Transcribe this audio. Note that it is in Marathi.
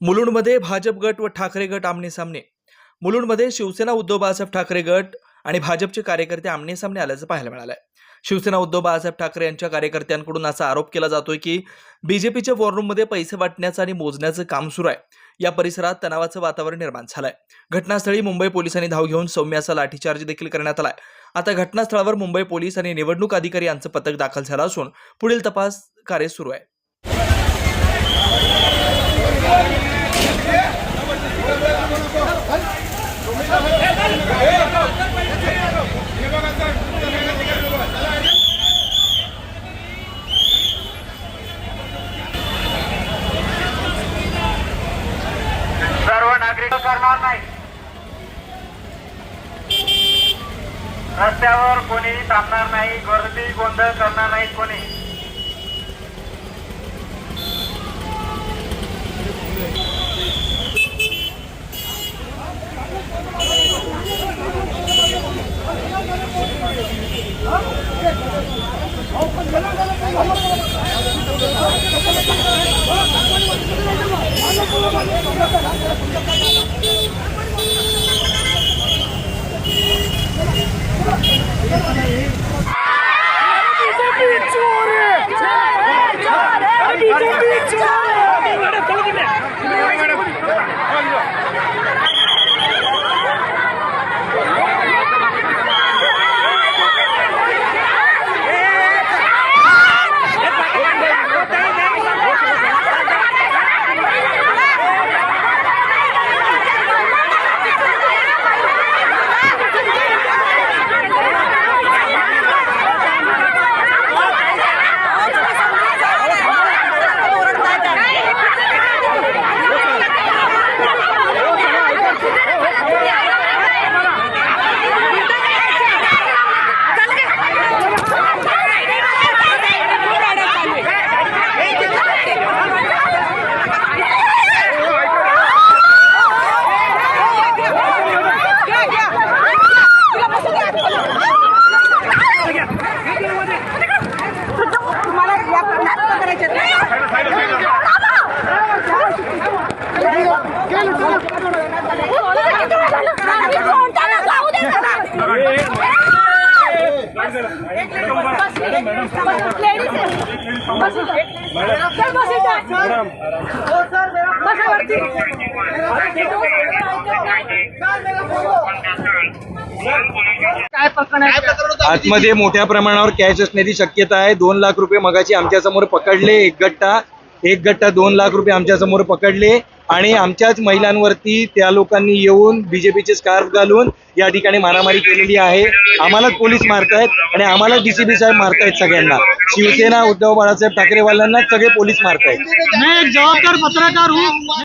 मुलुंडमध्ये भाजप गट व ठाकरे गट आमने सामने. मुलुंडमध्ये शिवसेना उद्धव बाळासाहेब ठाकरे गट आणि भाजपचे कार्यकर्ते आमने सामने आल्याचं पाहायला मिळालंय. शिवसेना उद्धव बाळासाहेब ठाकरे यांच्या कार्यकर्त्यांकडून असा आरोप केला जातोय की बीजेपीच्या वॉररूममध्ये पैसे वाटण्याचं आणि मोजण्याचं काम सुरू आहे. या परिसरात तणावाचं वातावरण निर्माण झालंय. घटनास्थळी मुंबई पोलिसांनी धाव घेऊन सौम्य असा लाठीचार्ज देखील करण्यात आलाय. आता घटनास्थळावर मुंबई पोलीस आणि निवडणूक अधिकारी यांचं पथक दाखल झालं असून पुढील तपास कार्य सुरू आहे. नागरिक नाही. रस्त्यावर कोणी थांबणार नाही गर्दी गोंधळ करणार नाही कोणी. आतमध्ये मोठ्या प्रमाणावर कॅश असण्याची शक्यता आहे. दोन लाख रुपये मगाची आमच्यासमोर पकडले एक गट्टा. एक गट्टा दोन लाख रुपये आमच्यासमोर पकडले आणि आमच्याच महिलांवरती त्या लोकांनी येऊन बीजेपीचे स्कार्फ घालून या ठिकाणी मारामारी केलेली आहे. आम्हालाच पोलीस मारतायत आणि आम्हालाच डीसीपी साहेब मारतायत सगळ्यांना. शिवसेना उद्धव बाळासाहेब ठाकरेवाल्यांना सगळे पोलीस मारतायत. जबाबदार पत्रकार